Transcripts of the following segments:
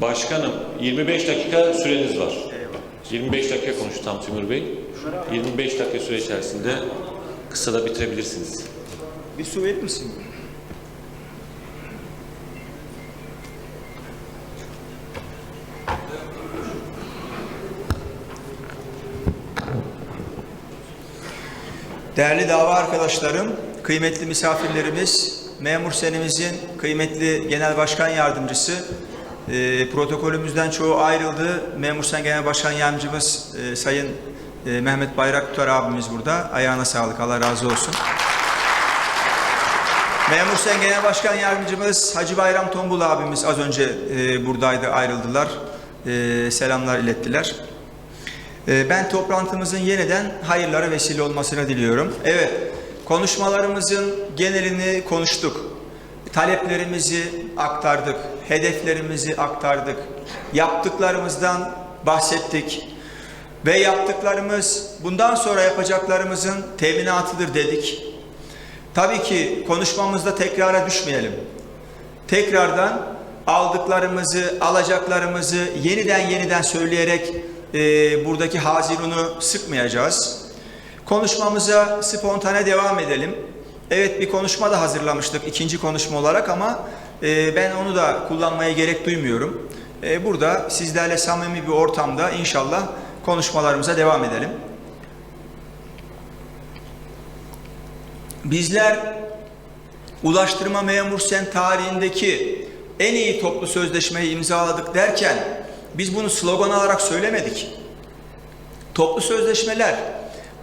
Başkanım 25 dakika süreniz var. 25 dakika konuştu tam Timur Bey. 25 dakika süre içerisinde kısa da bitirebilirsiniz. Bir su verir misin? Değerli dava arkadaşlarım, kıymetli misafirlerimiz, memur senimizin kıymetli genel başkan yardımcısı, e, protokolümüzden çoğu ayrıldı. Memur sen genel başkan yardımcımız e, Sayın e, Mehmet Bayraktar abimiz burada. Ayağına sağlık, Allah razı olsun. Memur Sen Genel Başkan Yardımcımız Hacı Bayram Tombul abimiz az önce e, buradaydı ayrıldılar. E, selamlar ilettiler. E, ben toplantımızın yeniden hayırlara vesile olmasını diliyorum. Evet, konuşmalarımızın genelini konuştuk. Taleplerimizi aktardık, hedeflerimizi aktardık. Yaptıklarımızdan bahsettik. Ve yaptıklarımız bundan sonra yapacaklarımızın teminatıdır dedik. Tabii ki konuşmamızda tekrara düşmeyelim. Tekrardan aldıklarımızı, alacaklarımızı yeniden yeniden söyleyerek e, buradaki hazirunu sıkmayacağız. Konuşmamıza spontane devam edelim. Evet bir konuşma da hazırlamıştık ikinci konuşma olarak ama e, ben onu da kullanmaya gerek duymuyorum. E, burada sizlerle samimi bir ortamda inşallah konuşmalarımıza devam edelim. Bizler Ulaştırma Memur Sen tarihindeki en iyi toplu sözleşmeyi imzaladık derken biz bunu slogan olarak söylemedik. Toplu sözleşmeler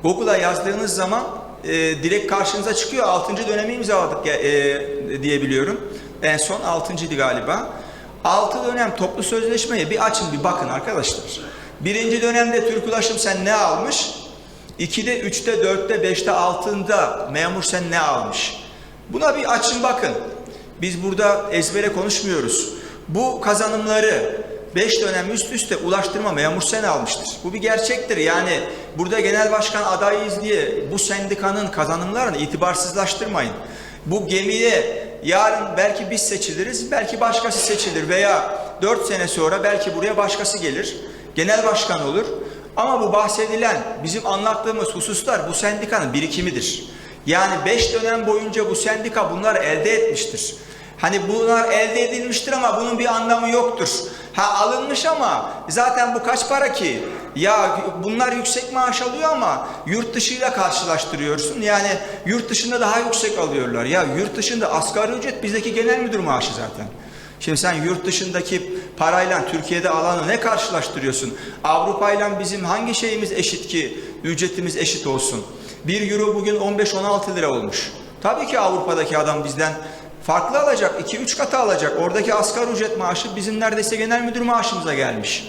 Google'a yazdığınız zaman e, direkt karşınıza çıkıyor. 6. dönemi imzaladık e, e, diye biliyorum. En son 6.'ydı galiba. 6 dönem toplu sözleşmeyi bir açın bir bakın arkadaşlar. Birinci dönemde Türk Ulaşım Sen ne almış? 2'de, 3'te, 4'te, 5'te, 6'ında memur sen ne almış? Buna bir açın bakın. Biz burada ezbere konuşmuyoruz. Bu kazanımları 5 dönem üst üste ulaştırma memur sen almıştır. Bu bir gerçektir. Yani burada genel başkan adayıyız diye bu sendikanın kazanımlarını itibarsızlaştırmayın. Bu gemiye yarın belki biz seçiliriz, belki başkası seçilir veya 4 sene sonra belki buraya başkası gelir. Genel başkan olur. Ama bu bahsedilen bizim anlattığımız hususlar bu sendikanın birikimidir. Yani beş dönem boyunca bu sendika bunları elde etmiştir. Hani bunlar elde edilmiştir ama bunun bir anlamı yoktur. Ha alınmış ama zaten bu kaç para ki? Ya bunlar yüksek maaş alıyor ama yurt dışıyla karşılaştırıyorsun. Yani yurt dışında daha yüksek alıyorlar. Ya yurt dışında asgari ücret bizdeki genel müdür maaşı zaten. Şimdi sen yurt dışındaki parayla Türkiye'de alanı ne karşılaştırıyorsun? Avrupa ile bizim hangi şeyimiz eşit ki ücretimiz eşit olsun? 1 euro bugün 15-16 lira olmuş. Tabii ki Avrupa'daki adam bizden farklı alacak, 2-3 katı alacak. Oradaki asgari ücret maaşı bizim neredeyse genel müdür maaşımıza gelmiş.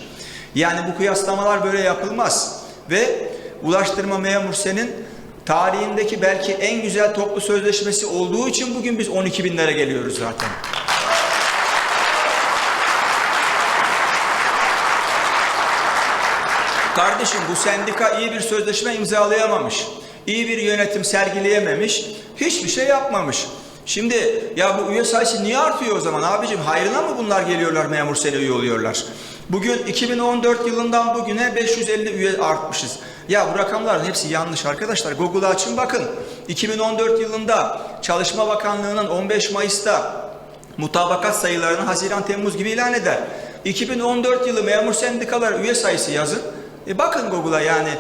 Yani bu kıyaslamalar böyle yapılmaz. Ve Ulaştırma Memur Sen'in tarihindeki belki en güzel toplu sözleşmesi olduğu için bugün biz 12 binlere geliyoruz zaten. Kardeşim bu sendika iyi bir sözleşme imzalayamamış. iyi bir yönetim sergileyememiş. Hiçbir şey yapmamış. Şimdi ya bu üye sayısı niye artıyor o zaman abicim? Hayrına mı bunlar geliyorlar memur sene üye oluyorlar? Bugün 2014 yılından bugüne 550 üye artmışız. Ya bu rakamların hepsi yanlış arkadaşlar. Google'a açın bakın. 2014 yılında Çalışma Bakanlığı'nın 15 Mayıs'ta mutabakat sayılarını Haziran Temmuz gibi ilan eder. 2014 yılı memur sendikalar üye sayısı yazın. E bakın Google'a yani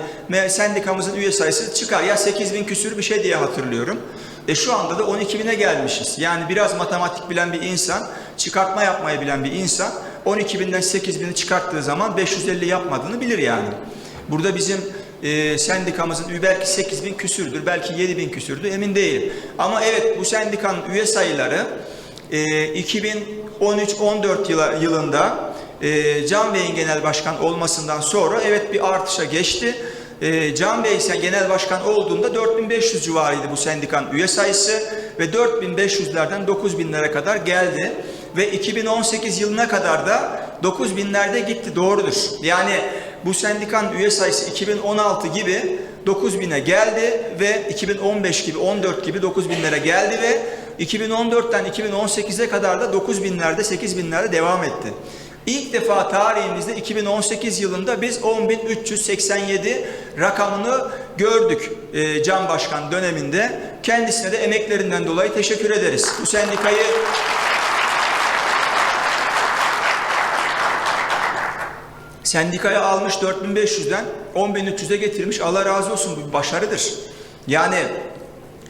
sendikamızın üye sayısı çıkar. Ya 8 bin küsür bir şey diye hatırlıyorum. E şu anda da 12 bine gelmişiz. Yani biraz matematik bilen bir insan, çıkartma yapmayı bilen bir insan 12 binden 8 bini çıkarttığı zaman 550 yapmadığını bilir yani. Burada bizim e, sendikamızın belki 8 bin küsürdür, belki 7 bin küsürdür emin değilim. Ama evet bu sendikanın üye sayıları e, 2013-14 yıla- yılında e, Can Bey'in genel başkan olmasından sonra evet bir artışa geçti. E, Can Bey ise genel başkan olduğunda 4500 civarıydı bu sendikanın üye sayısı ve 4500'lerden 9000'lere kadar geldi ve 2018 yılına kadar da 9000'lerde gitti doğrudur. Yani bu sendikanın üye sayısı 2016 gibi 9000'e geldi ve 2015 gibi 14 gibi 9000'lere geldi ve 2014'ten 2018'e kadar da 9000'lerde 8000'lerde devam etti. İlk defa tarihimizde 2018 yılında biz 10.387 rakamını gördük e, Can Başkan döneminde. Kendisine de emeklerinden dolayı teşekkür ederiz. Bu sendikayı sendikaya almış 4500'den 10.300'e getirmiş. Allah razı olsun bu bir başarıdır. Yani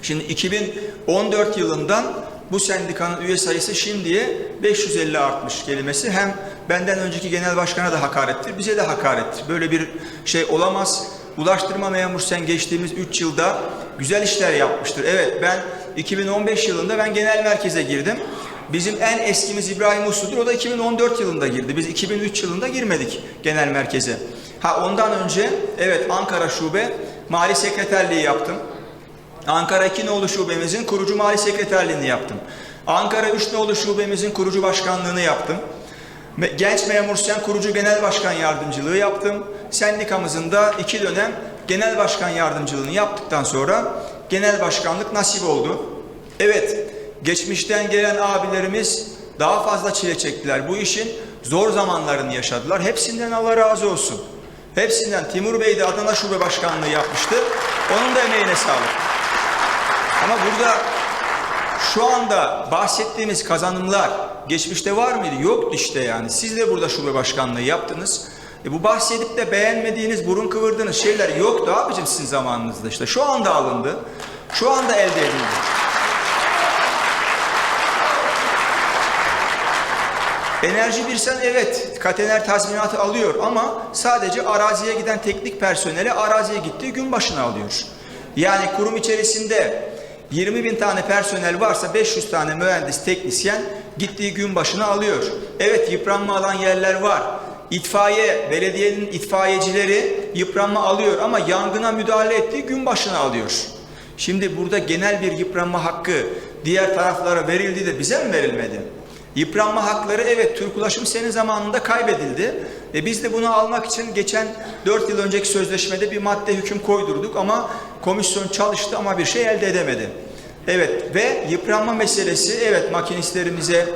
şimdi 2014 yılından bu sendikanın üye sayısı şimdiye 550 artmış kelimesi. Hem benden önceki genel başkana da hakarettir, bize de hakarettir. Böyle bir şey olamaz. Ulaştırma memur sen geçtiğimiz 3 yılda güzel işler yapmıştır. Evet ben 2015 yılında ben genel merkeze girdim. Bizim en eskimiz İbrahim Uslu'dur. O da 2014 yılında girdi. Biz 2003 yılında girmedik genel merkeze. Ha ondan önce evet Ankara Şube Mali Sekreterliği yaptım. Ankara 2 nolu şubemizin kurucu mali sekreterliğini yaptım. Ankara 3 nolu şubemizin kurucu başkanlığını yaptım. Genç Memur Sen kurucu genel başkan yardımcılığı yaptım. Sendikamızın da iki dönem genel başkan yardımcılığını yaptıktan sonra genel başkanlık nasip oldu. Evet, geçmişten gelen abilerimiz daha fazla çile çektiler. Bu işin zor zamanlarını yaşadılar. Hepsinden Allah razı olsun. Hepsinden Timur Bey de Adana Şube Başkanlığı yapmıştı. Onun da emeğine sağlık. Ama burada şu anda bahsettiğimiz kazanımlar geçmişte var mıydı? Yoktu işte yani. Siz de burada şube başkanlığı yaptınız. E bu bahsedip de beğenmediğiniz, burun kıvırdığınız şeyler yoktu abicim sizin zamanınızda işte. Şu anda alındı. Şu anda elde edildi. Enerji Birsen evet katener tazminatı alıyor ama sadece araziye giden teknik personeli araziye gittiği gün başına alıyor. Yani kurum içerisinde 20 bin tane personel varsa 500 tane mühendis teknisyen gittiği gün başına alıyor. Evet yıpranma alan yerler var. İtfaiye, belediyenin itfaiyecileri yıpranma alıyor ama yangına müdahale ettiği gün başına alıyor. Şimdi burada genel bir yıpranma hakkı diğer taraflara verildi de bize mi verilmedi? Yıpranma hakları evet Türk Ulaşım senin zamanında kaybedildi. Ve biz de bunu almak için geçen 4 yıl önceki sözleşmede bir madde hüküm koydurduk ama komisyon çalıştı ama bir şey elde edemedi. Evet ve yıpranma meselesi evet makinistlerimize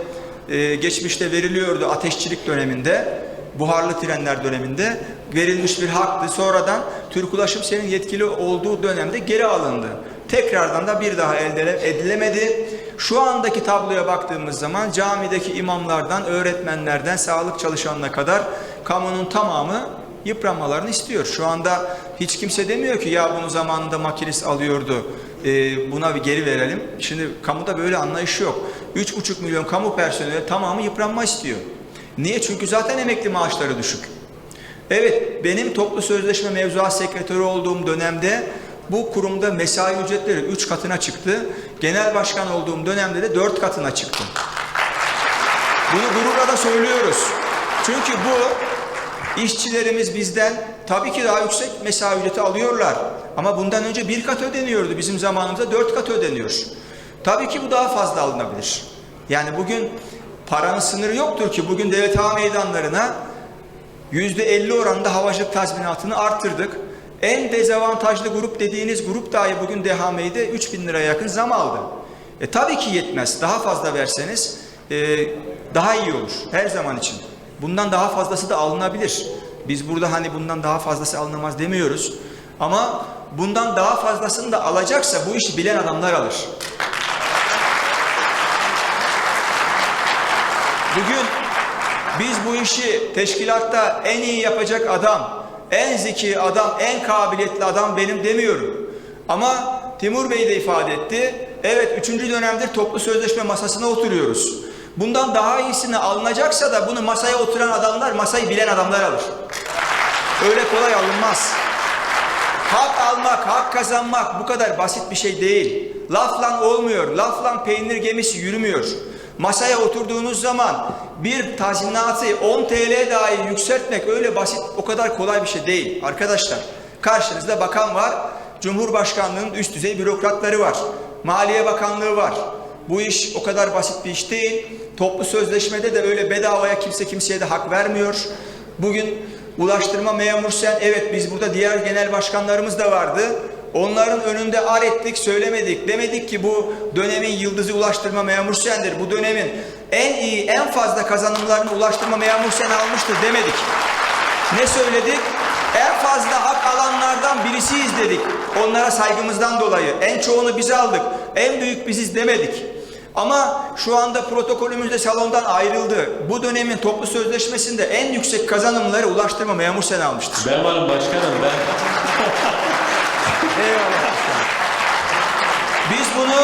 e, geçmişte veriliyordu ateşçilik döneminde, buharlı trenler döneminde verilmiş bir haktı. Sonradan Türk Ulaşım senin yetkili olduğu dönemde geri alındı. Tekrardan da bir daha elde edilemedi. Şu andaki tabloya baktığımız zaman camideki imamlardan, öğretmenlerden, sağlık çalışanına kadar kamunun tamamı yıpranmalarını istiyor. Şu anda hiç kimse demiyor ki ya bunu zamanında makinist alıyordu, e, buna bir geri verelim. Şimdi kamuda böyle anlayış yok. 3,5 milyon kamu personeli tamamı yıpranma istiyor. Niye? Çünkü zaten emekli maaşları düşük. Evet, benim toplu sözleşme mevzuat sekreteri olduğum dönemde bu kurumda mesai ücretleri 3 katına çıktı. Genel başkan olduğum dönemde de 4 katına çıktı. Bunu gururla da söylüyoruz. Çünkü bu işçilerimiz bizden tabii ki daha yüksek mesai ücreti alıyorlar. Ama bundan önce bir kat ödeniyordu. Bizim zamanımızda dört kat ödeniyor. Tabii ki bu daha fazla alınabilir. Yani bugün paranın sınırı yoktur ki bugün devlet hava meydanlarına yüzde 50 oranında havacılık tazminatını arttırdık. En dezavantajlı grup dediğiniz grup dahi bugün DHM'de 3 bin liraya yakın zam aldı. E tabii ki yetmez. Daha fazla verseniz e, daha iyi olur her zaman için. Bundan daha fazlası da alınabilir. Biz burada hani bundan daha fazlası alınamaz demiyoruz. Ama bundan daha fazlasını da alacaksa bu işi bilen adamlar alır. Bugün biz bu işi teşkilatta en iyi yapacak adam, en zeki adam, en kabiliyetli adam benim demiyorum. Ama Timur Bey de ifade etti. Evet üçüncü dönemdir toplu sözleşme masasına oturuyoruz. Bundan daha iyisini alınacaksa da bunu masaya oturan adamlar, masayı bilen adamlar alır. Öyle kolay alınmaz. Hak almak, hak kazanmak bu kadar basit bir şey değil. Lafla olmuyor. Lafla peynir gemisi yürümüyor. Masaya oturduğunuz zaman bir tazminatı 10 TL dahi yükseltmek öyle basit, o kadar kolay bir şey değil. Arkadaşlar, karşınızda bakan var, Cumhurbaşkanlığının üst düzey bürokratları var, Maliye Bakanlığı var. Bu iş o kadar basit bir iş değil. Toplu sözleşmede de öyle bedavaya kimse kimseye de hak vermiyor. Bugün Ulaştırma Memur Sen, evet biz burada diğer genel başkanlarımız da vardı. Onların önünde ar ettik, söylemedik. Demedik ki bu dönemin yıldızı Ulaştırma Memur Sen'dir. Bu dönemin en iyi, en fazla kazanımlarını Ulaştırma Memur Sen almıştır demedik. Ne söyledik? En fazla hak alanlardan birisiyiz dedik. Onlara saygımızdan dolayı. En çoğunu biz aldık. En büyük biziz demedik. Ama şu anda protokolümüz de salondan ayrıldı. Bu dönemin toplu sözleşmesinde en yüksek kazanımları Ulaştırma Memur Sen almıştır. Ben varım başkanım ben. Biz bunu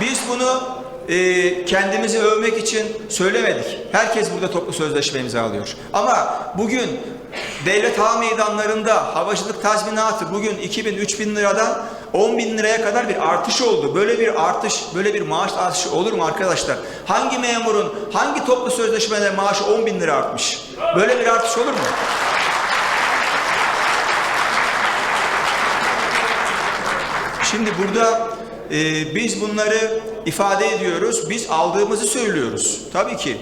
biz bunu e, kendimizi övmek için söylemedik. Herkes burada toplu sözleşme imzalıyor. Ama bugün devlet hava meydanlarında havacılık tazminatı bugün 2000-3000 liradan 10 bin liraya kadar bir artış oldu. Böyle bir artış, böyle bir maaş artışı olur mu arkadaşlar? Hangi memurun, hangi toplu sözleşmede maaşı 10 bin lira artmış? Böyle bir artış olur mu? Şimdi burada e, biz bunları ifade ediyoruz. Biz aldığımızı söylüyoruz. Tabii ki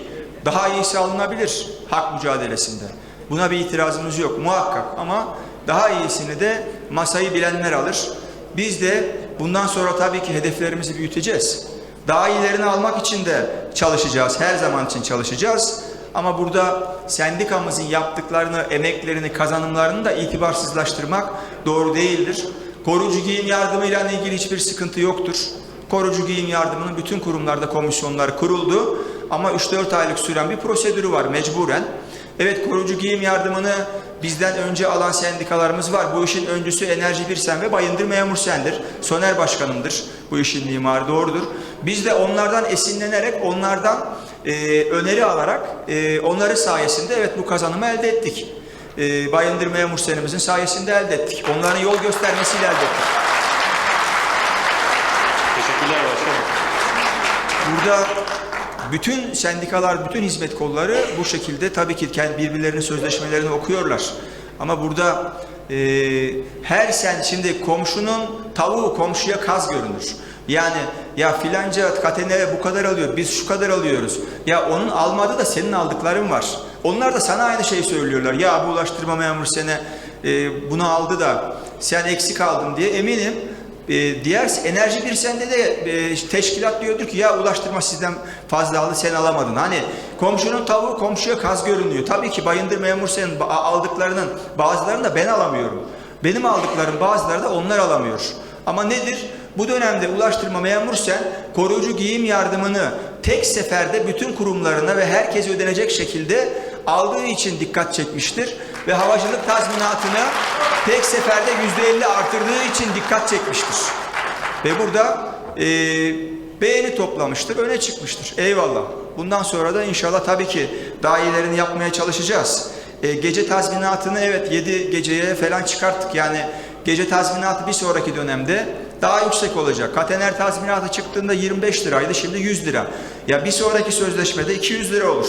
daha iyisi alınabilir hak mücadelesinde. Buna bir itirazımız yok muhakkak ama daha iyisini de masayı bilenler alır. Biz de bundan sonra tabii ki hedeflerimizi büyüteceğiz. Daha iyilerini almak için de çalışacağız. Her zaman için çalışacağız. Ama burada sendikamızın yaptıklarını, emeklerini, kazanımlarını da itibarsızlaştırmak doğru değildir. Koruyucu giyim yardımıyla ilgili hiçbir sıkıntı yoktur. Koruyucu giyim yardımının bütün kurumlarda komisyonlar kuruldu. Ama 3-4 aylık süren bir prosedürü var mecburen. Evet koruyucu giyim yardımını bizden önce alan sendikalarımız var. Bu işin öncüsü Enerji Birsen ve Bayındır Memur Sen'dir. Soner Başkanımdır bu işin mimarı doğrudur. Biz de onlardan esinlenerek onlardan e, öneri alarak e, onları sayesinde evet bu kazanımı elde ettik. E, Bayındır Memur Sen'imizin sayesinde elde ettik. Onların yol göstermesiyle elde ettik. Teşekkürler başkanım. Burada bütün sendikalar, bütün hizmet kolları bu şekilde tabii ki kendi birbirlerinin sözleşmelerini okuyorlar. Ama burada e, her sen şimdi komşunun tavuğu komşuya kaz görünür. Yani ya filanca katenere bu kadar alıyor, biz şu kadar alıyoruz. Ya onun almadı da senin aldıkların var. Onlar da sana aynı şeyi söylüyorlar. Ya bu ulaştırma memur sene e, bunu aldı da sen eksik aldın diye eminim. E, diğer enerji bir sende de e, teşkilat diyordur ki ya ulaştırma sizden fazla aldı sen alamadın. Hani komşunun tavuğu komşuya kaz görünüyor. Tabii ki bayındır memur senin aldıklarının bazılarını da ben alamıyorum. Benim aldıklarım bazıları da onlar alamıyor. Ama nedir? Bu dönemde ulaştırma memur sen koruyucu giyim yardımını tek seferde bütün kurumlarına ve herkese ödenecek şekilde aldığı için dikkat çekmiştir. Ve havacılık tazminatını tek seferde yüzde elli artırdığı için dikkat çekmiştir. Ve burada e, beğeni toplamıştır, öne çıkmıştır. Eyvallah. Bundan sonra da inşallah tabii ki daha iyilerini yapmaya çalışacağız. E, gece tazminatını evet 7 geceye falan çıkarttık. Yani gece tazminatı bir sonraki dönemde daha yüksek olacak. Katener tazminatı çıktığında 25 liraydı, şimdi 100 lira. Ya bir sonraki sözleşmede 200 lira olur.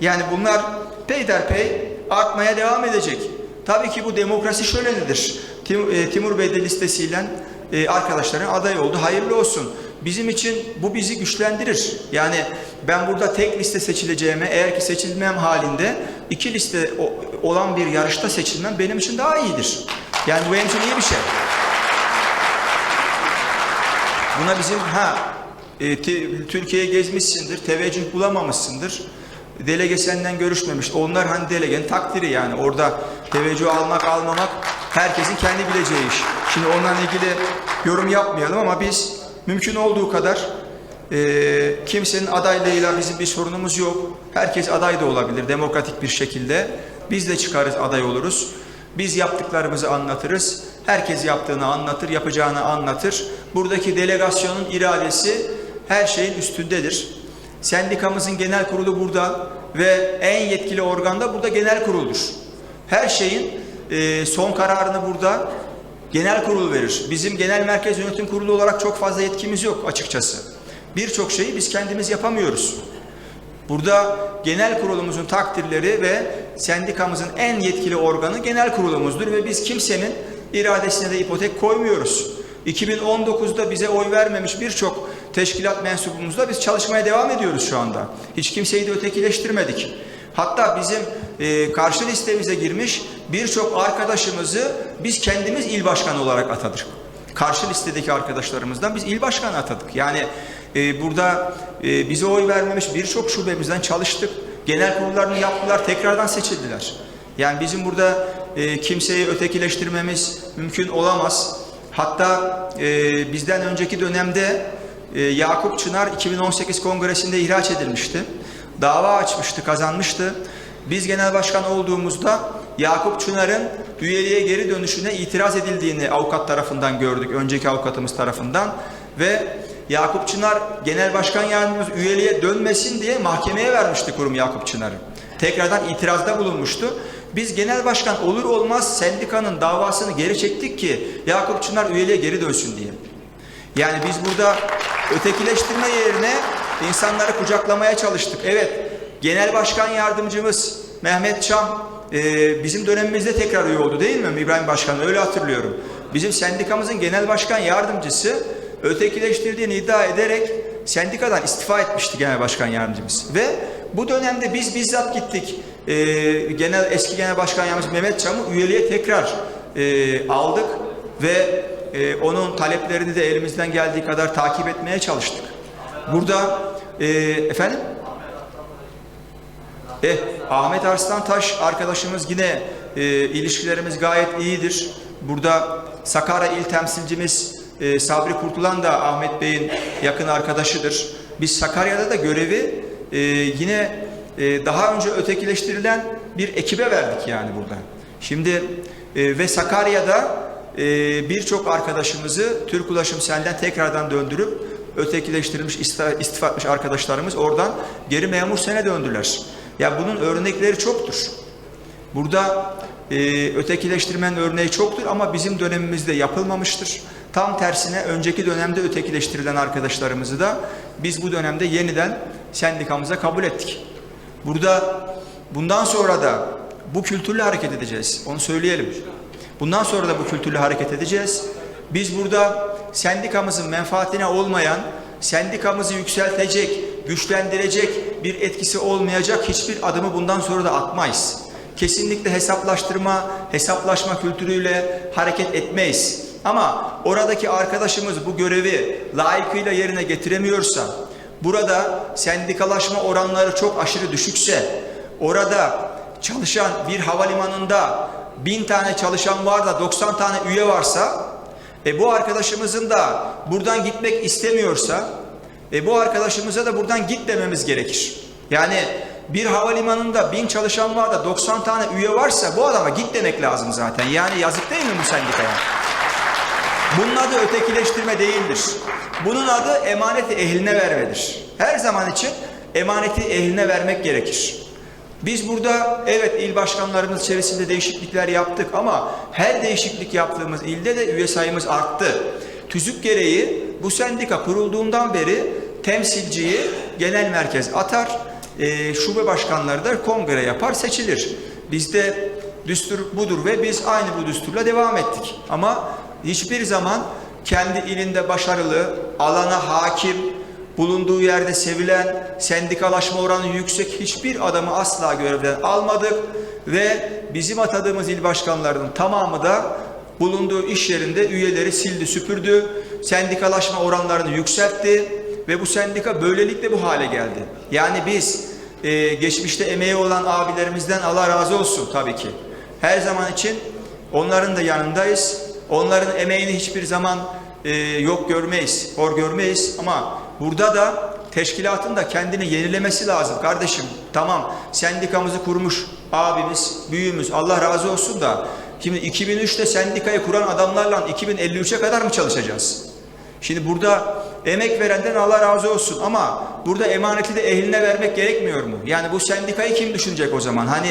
Yani bunlar peyderpey artmaya devam edecek. Tabii ki bu demokrasi şölenidir. Tim- e, Timur Bey de listesiyle e, arkadaşların aday oldu. Hayırlı olsun. Bizim için bu bizi güçlendirir. Yani ben burada tek liste seçileceğime eğer ki seçilmem halinde iki liste olan bir yarışta seçilmem benim için daha iyidir. Yani bu benim için iyi bir şey. Buna bizim ha e, Türkiye'ye gezmişsindir, teveccüh bulamamışsındır. Delege senden görüşmemiş. Onlar hani delegenin takdiri yani. Orada teveccüh almak almamak herkesin kendi bileceği iş. Şimdi onunla ilgili yorum yapmayalım ama biz mümkün olduğu kadar e, kimsenin adaylığıyla bizim bir sorunumuz yok. Herkes aday da olabilir demokratik bir şekilde. Biz de çıkarız aday oluruz. Biz yaptıklarımızı anlatırız. Herkes yaptığını anlatır, yapacağını anlatır. Buradaki delegasyonun iradesi her şeyin üstündedir. Sendikamızın genel kurulu burada ve en yetkili organ da burada genel kuruldur. Her şeyin e, son kararını burada genel kurul verir. Bizim genel merkez yönetim kurulu olarak çok fazla yetkimiz yok açıkçası. Birçok şeyi biz kendimiz yapamıyoruz. Burada genel kurulumuzun takdirleri ve sendikamızın en yetkili organı genel kurulumuzdur ve biz kimsenin iradesine de ipotek koymuyoruz. 2019'da bize oy vermemiş birçok teşkilat mensubumuzla biz çalışmaya devam ediyoruz şu anda. Hiç kimseyi de ötekileştirmedik. Hatta bizim e, karşı listemize girmiş birçok arkadaşımızı biz kendimiz il başkanı olarak atadık. Karşı listedeki arkadaşlarımızdan biz il başkanı atadık. Yani e, burada e, bize oy vermemiş birçok şubemizden çalıştık. Genel kurullarını yaptılar, tekrardan seçildiler. Yani bizim burada e, kimseyi ötekileştirmemiz mümkün olamaz. Hatta e, bizden önceki dönemde e, Yakup Çınar 2018 kongresinde ihraç edilmişti. Dava açmıştı, kazanmıştı. Biz genel başkan olduğumuzda Yakup Çınar'ın üyeliğe geri dönüşüne itiraz edildiğini avukat tarafından gördük, önceki avukatımız tarafından ve Yakup Çınar genel başkan yardımcımız üyeliğe dönmesin diye mahkemeye vermişti kurum Yakup Çınar'ı. Tekrardan itirazda bulunmuştu. Biz genel başkan olur olmaz sendikanın davasını geri çektik ki Yakup Çınar üyeliğe geri dönsün diye. Yani biz burada ötekileştirme yerine insanları kucaklamaya çalıştık. Evet, genel başkan yardımcımız Mehmet Çam e, bizim dönemimizde tekrar üye oldu değil mi İbrahim Başkan? Öyle hatırlıyorum. Bizim sendikamızın genel başkan yardımcısı ötekileştirdiğini iddia ederek sendikadan istifa etmişti genel başkan yardımcımız. Ve bu dönemde biz bizzat gittik. E, genel eski genel başkan yardımcımız Mehmet Çam'ı üyeliğe tekrar e, aldık ve e, onun taleplerini de elimizden geldiği kadar takip etmeye çalıştık. Burada e, efendim Eh, Ahmet Arslantaş arkadaşımız yine e, ilişkilerimiz gayet iyidir. Burada Sakarya il temsilcimiz e, Sabri Kurtulan da Ahmet Bey'in yakın arkadaşıdır. Biz Sakarya'da da görevi e, yine e, daha önce ötekileştirilen bir ekibe verdik yani burada. Şimdi e, ve Sakarya'da birçok arkadaşımızı Türk Ulaşım Sen'den tekrardan döndürüp ötekileştirilmiş, istifa etmiş arkadaşlarımız oradan geri memur sene döndüler. Ya bunun örnekleri çoktur. Burada e, ötekileştirmenin örneği çoktur ama bizim dönemimizde yapılmamıştır. Tam tersine önceki dönemde ötekileştirilen arkadaşlarımızı da biz bu dönemde yeniden sendikamıza kabul ettik. Burada bundan sonra da bu kültürle hareket edeceğiz. Onu söyleyelim. Bundan sonra da bu kültürle hareket edeceğiz. Biz burada sendikamızın menfaatine olmayan, sendikamızı yükseltecek, güçlendirecek bir etkisi olmayacak hiçbir adımı bundan sonra da atmayız. Kesinlikle hesaplaştırma, hesaplaşma kültürüyle hareket etmeyiz. Ama oradaki arkadaşımız bu görevi layıkıyla yerine getiremiyorsa, burada sendikalaşma oranları çok aşırı düşükse, orada çalışan bir havalimanında bin tane çalışan var da 90 tane üye varsa, e bu arkadaşımızın da buradan gitmek istemiyorsa, e bu arkadaşımıza da buradan git dememiz gerekir. Yani bir havalimanında bin çalışan var da 90 tane üye varsa bu adama git demek lazım zaten. Yani yazık değil mi bu sendikaya? Bunun adı ötekileştirme değildir. Bunun adı emaneti ehline vermedir. Her zaman için emaneti ehline vermek gerekir. Biz burada evet il başkanlarımız içerisinde değişiklikler yaptık ama her değişiklik yaptığımız ilde de üye sayımız arttı. Tüzük gereği bu sendika kurulduğundan beri temsilciyi genel merkez atar, e, şube başkanları da kongre yapar, seçilir. Bizde düstur budur ve biz aynı bu düsturla devam ettik. Ama hiçbir zaman kendi ilinde başarılı, alana hakim, bulunduğu yerde sevilen, sendikalaşma oranı yüksek hiçbir adamı asla görevden almadık ve bizim atadığımız il başkanlarının tamamı da bulunduğu iş yerinde üyeleri sildi, süpürdü, sendikalaşma oranlarını yükseltti ve bu sendika böylelikle bu hale geldi. Yani biz e, geçmişte emeği olan abilerimizden Allah razı olsun tabii ki. Her zaman için onların da yanındayız. Onların emeğini hiçbir zaman e, yok görmeyiz, hor görmeyiz ama burada da teşkilatın da kendini yenilemesi lazım kardeşim. Tamam sendikamızı kurmuş abimiz, büyüğümüz Allah razı olsun da şimdi 2003'te sendikayı kuran adamlarla 2053'e kadar mı çalışacağız? Şimdi burada emek verenden Allah razı olsun ama burada emaneti de ehline vermek gerekmiyor mu? Yani bu sendikayı kim düşünecek o zaman? Hani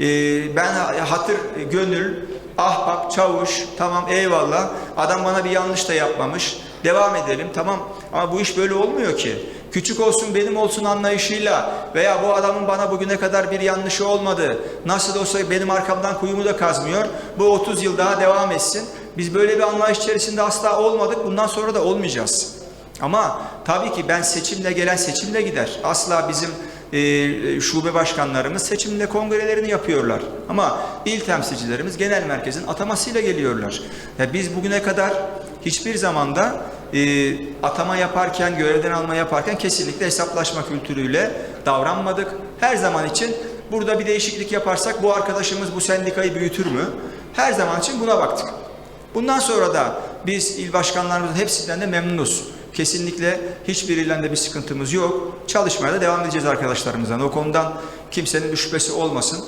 e, ben hatır, gönül, ahbap, çavuş tamam eyvallah adam bana bir yanlış da yapmamış devam edelim tamam ama bu iş böyle olmuyor ki. Küçük olsun benim olsun anlayışıyla veya bu adamın bana bugüne kadar bir yanlışı olmadı. Nasıl olsa benim arkamdan kuyumu da kazmıyor. Bu 30 yıl daha devam etsin. Biz böyle bir anlayış içerisinde asla olmadık. Bundan sonra da olmayacağız. Ama tabii ki ben seçimle gelen seçimle gider. Asla bizim e, şube başkanlarımız seçimle kongrelerini yapıyorlar. Ama il temsilcilerimiz genel merkezin atamasıyla geliyorlar. Ya biz bugüne kadar hiçbir zamanda e, atama yaparken, görevden alma yaparken kesinlikle hesaplaşma kültürüyle davranmadık. Her zaman için burada bir değişiklik yaparsak bu arkadaşımız bu sendikayı büyütür mü? Her zaman için buna baktık. Bundan sonra da biz il başkanlarımızın hepsinden de memnunuz. Kesinlikle hiçbiriyle de bir sıkıntımız yok. Çalışmaya da devam edeceğiz arkadaşlarımızdan. O konudan kimsenin bir şüphesi olmasın.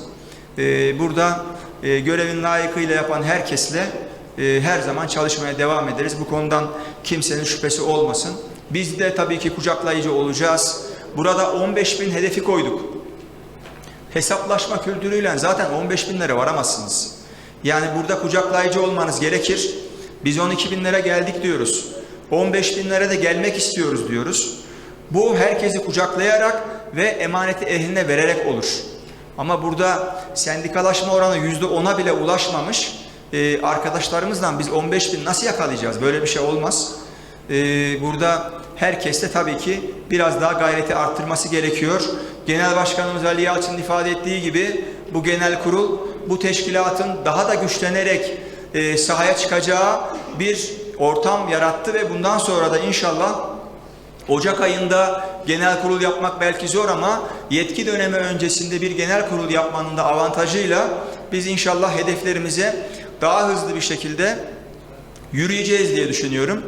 Ee, burada e, görevin layıkıyla yapan herkesle e, her zaman çalışmaya devam ederiz. Bu konudan kimsenin şüphesi olmasın. Biz de tabii ki kucaklayıcı olacağız. Burada 15 bin hedefi koyduk. Hesaplaşma kültürüyle zaten 15 binlere varamazsınız. Yani burada kucaklayıcı olmanız gerekir. Biz 12 binlere geldik diyoruz. 15 binlere de gelmek istiyoruz diyoruz. Bu herkesi kucaklayarak ve emaneti ehline vererek olur. Ama burada sendikalaşma oranı yüzde ona bile ulaşmamış e, arkadaşlarımızdan biz 15 bin nasıl yakalayacağız? Böyle bir şey olmaz. E, burada herkes de tabii ki biraz daha gayreti arttırması gerekiyor. Genel Başkanımız Ali Yalçın'ın ifade ettiği gibi bu genel kurul bu teşkilatın daha da güçlenerek e, sahaya çıkacağı bir ortam yarattı ve bundan sonra da inşallah Ocak ayında genel kurul yapmak belki zor ama yetki dönemi öncesinde bir genel kurul yapmanın da avantajıyla biz inşallah hedeflerimize daha hızlı bir şekilde yürüyeceğiz diye düşünüyorum.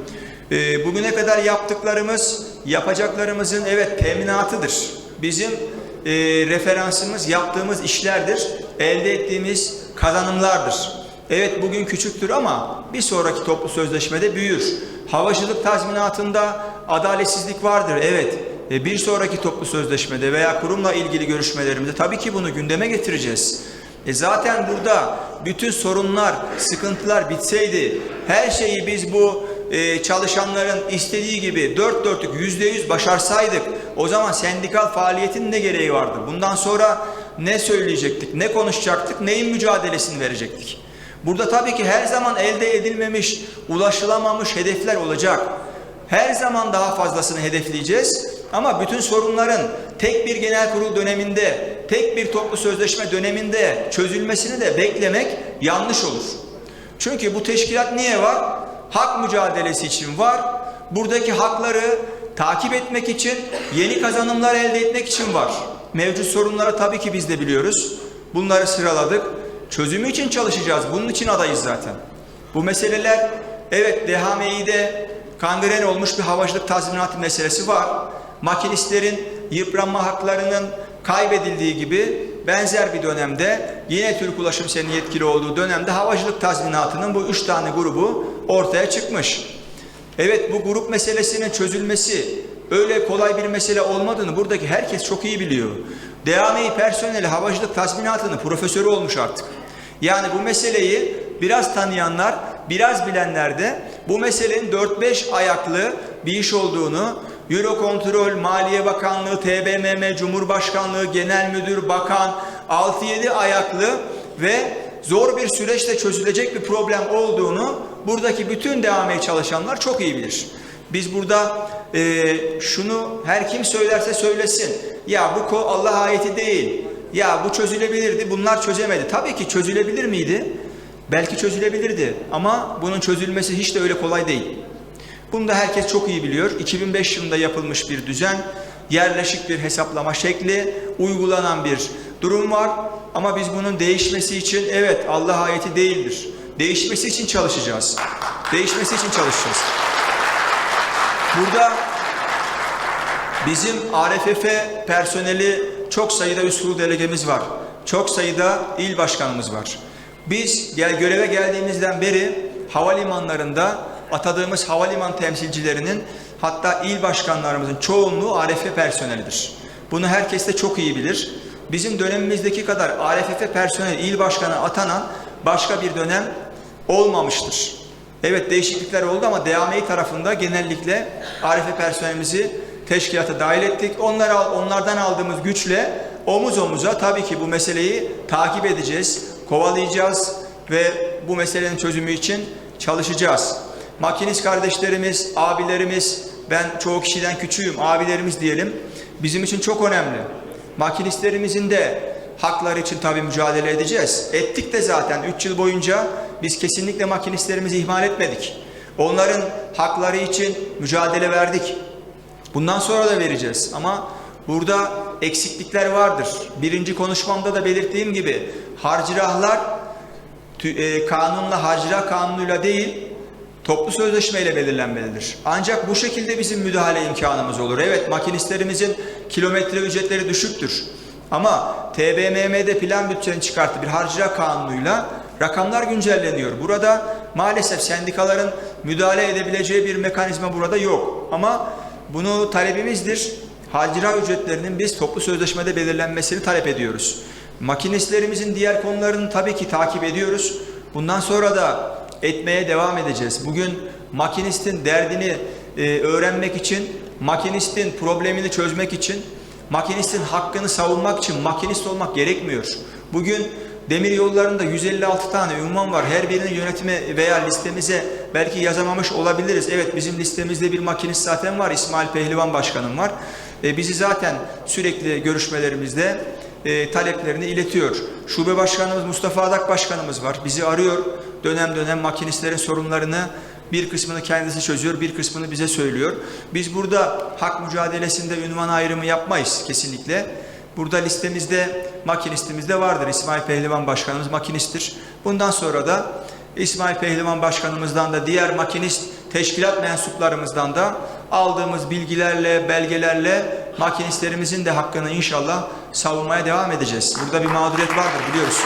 Ee, bugüne kadar yaptıklarımız, yapacaklarımızın evet teminatıdır. Bizim e, referansımız yaptığımız işlerdir, elde ettiğimiz kazanımlardır. Evet bugün küçüktür ama bir sonraki toplu sözleşmede büyür. Havacılık tazminatında adaletsizlik vardır. Evet. E, bir sonraki toplu sözleşmede veya kurumla ilgili görüşmelerimizde tabii ki bunu gündeme getireceğiz. E zaten burada bütün sorunlar, sıkıntılar bitseydi, her şeyi biz bu e, çalışanların istediği gibi dört dörtlük yüzde yüz başarsaydık, o zaman sendikal faaliyetin ne gereği vardı? Bundan sonra ne söyleyecektik, ne konuşacaktık, neyin mücadelesini verecektik? Burada tabii ki her zaman elde edilmemiş, ulaşılamamış hedefler olacak. Her zaman daha fazlasını hedefleyeceğiz. Ama bütün sorunların tek bir genel kurul döneminde, tek bir toplu sözleşme döneminde çözülmesini de beklemek yanlış olur. Çünkü bu teşkilat niye var? Hak mücadelesi için var. Buradaki hakları takip etmek için, yeni kazanımlar elde etmek için var. Mevcut sorunları tabii ki biz de biliyoruz. Bunları sıraladık. Çözümü için çalışacağız. Bunun için adayız zaten. Bu meseleler evet DHMİ'de kangren olmuş bir havacılık tazminatı meselesi var. Makinistlerin yıpranma haklarının kaybedildiği gibi benzer bir dönemde yine Türk Ulaşım Sen'in yetkili olduğu dönemde havacılık tazminatının bu üç tane grubu ortaya çıkmış. Evet bu grup meselesinin çözülmesi öyle kolay bir mesele olmadığını buradaki herkes çok iyi biliyor. DAMİ personeli havacılık tazminatının profesörü olmuş artık. Yani bu meseleyi biraz tanıyanlar, biraz bilenler de bu meselenin 4-5 ayaklı bir iş olduğunu Eurokontrol, Maliye Bakanlığı, TBMM, Cumhurbaşkanlığı, Genel Müdür, Bakan 6-7 ayaklı ve zor bir süreçte çözülecek bir problem olduğunu buradaki bütün devam etmeye çalışanlar çok iyi bilir. Biz burada e, şunu her kim söylerse söylesin. Ya bu ko Allah ayeti değil. Ya bu çözülebilirdi. Bunlar çözemedi. Tabii ki çözülebilir miydi? Belki çözülebilirdi. Ama bunun çözülmesi hiç de öyle kolay değil. Bunu da herkes çok iyi biliyor. 2005 yılında yapılmış bir düzen, yerleşik bir hesaplama şekli, uygulanan bir durum var. Ama biz bunun değişmesi için evet Allah ayeti değildir. Değişmesi için çalışacağız. Değişmesi için çalışacağız. Burada bizim ARFF personeli çok sayıda üst kurul delegemiz var. Çok sayıda il başkanımız var. Biz gel göreve geldiğimizden beri havalimanlarında atadığımız havaliman temsilcilerinin hatta il başkanlarımızın çoğunluğu ARFF personelidir. Bunu herkes de çok iyi bilir. Bizim dönemimizdeki kadar ARFF personeli il başkanı atanan başka bir dönem olmamıştır. Evet değişiklikler oldu ama DAMİ tarafında genellikle ARFF personelimizi teşkilata dahil ettik. Onlara, onlardan aldığımız güçle omuz omuza tabii ki bu meseleyi takip edeceğiz, kovalayacağız ve bu meselenin çözümü için çalışacağız. Makinist kardeşlerimiz, abilerimiz, ben çoğu kişiden küçüğüm, abilerimiz diyelim, bizim için çok önemli. Makinistlerimizin de hakları için tabii mücadele edeceğiz. Ettik de zaten 3 yıl boyunca biz kesinlikle makinistlerimizi ihmal etmedik. Onların hakları için mücadele verdik. Bundan sonra da vereceğiz ama burada eksiklikler vardır. Birinci konuşmamda da belirttiğim gibi harcırahlar e, kanunla harcırah kanunuyla değil toplu sözleşmeyle belirlenmelidir. Ancak bu şekilde bizim müdahale imkanımız olur. Evet makinistlerimizin kilometre ücretleri düşüktür. Ama TBMM'de plan bütçenin çıkarttığı bir harcırah kanunuyla rakamlar güncelleniyor. Burada maalesef sendikaların müdahale edebileceği bir mekanizma burada yok. Ama bunu talebimizdir. Harcırah ücretlerinin biz toplu sözleşmede belirlenmesini talep ediyoruz. Makinistlerimizin diğer konularını tabii ki takip ediyoruz. Bundan sonra da etmeye devam edeceğiz. Bugün makinistin derdini e, öğrenmek için, makinistin problemini çözmek için, makinistin hakkını savunmak için makinist olmak gerekmiyor. Bugün demir yollarında 156 tane ünvan var. Her birinin yönetime veya listemize belki yazamamış olabiliriz. Evet bizim listemizde bir makinist zaten var. İsmail Pehlivan Başkanım var. E, bizi zaten sürekli görüşmelerimizde e, taleplerini iletiyor. Şube Başkanımız Mustafa Adak Başkanımız var. Bizi arıyor. Dönem dönem makinistlerin sorunlarını bir kısmını kendisi çözüyor, bir kısmını bize söylüyor. Biz burada hak mücadelesinde ünvan ayrımı yapmayız kesinlikle. Burada listemizde makinistimiz de vardır. İsmail Pehlivan Başkanımız makinisttir. Bundan sonra da İsmail Pehlivan Başkanımızdan da diğer makinist teşkilat mensuplarımızdan da aldığımız bilgilerle, belgelerle makinistlerimizin de hakkını inşallah savunmaya devam edeceğiz. Burada bir mağduriyet vardır biliyoruz.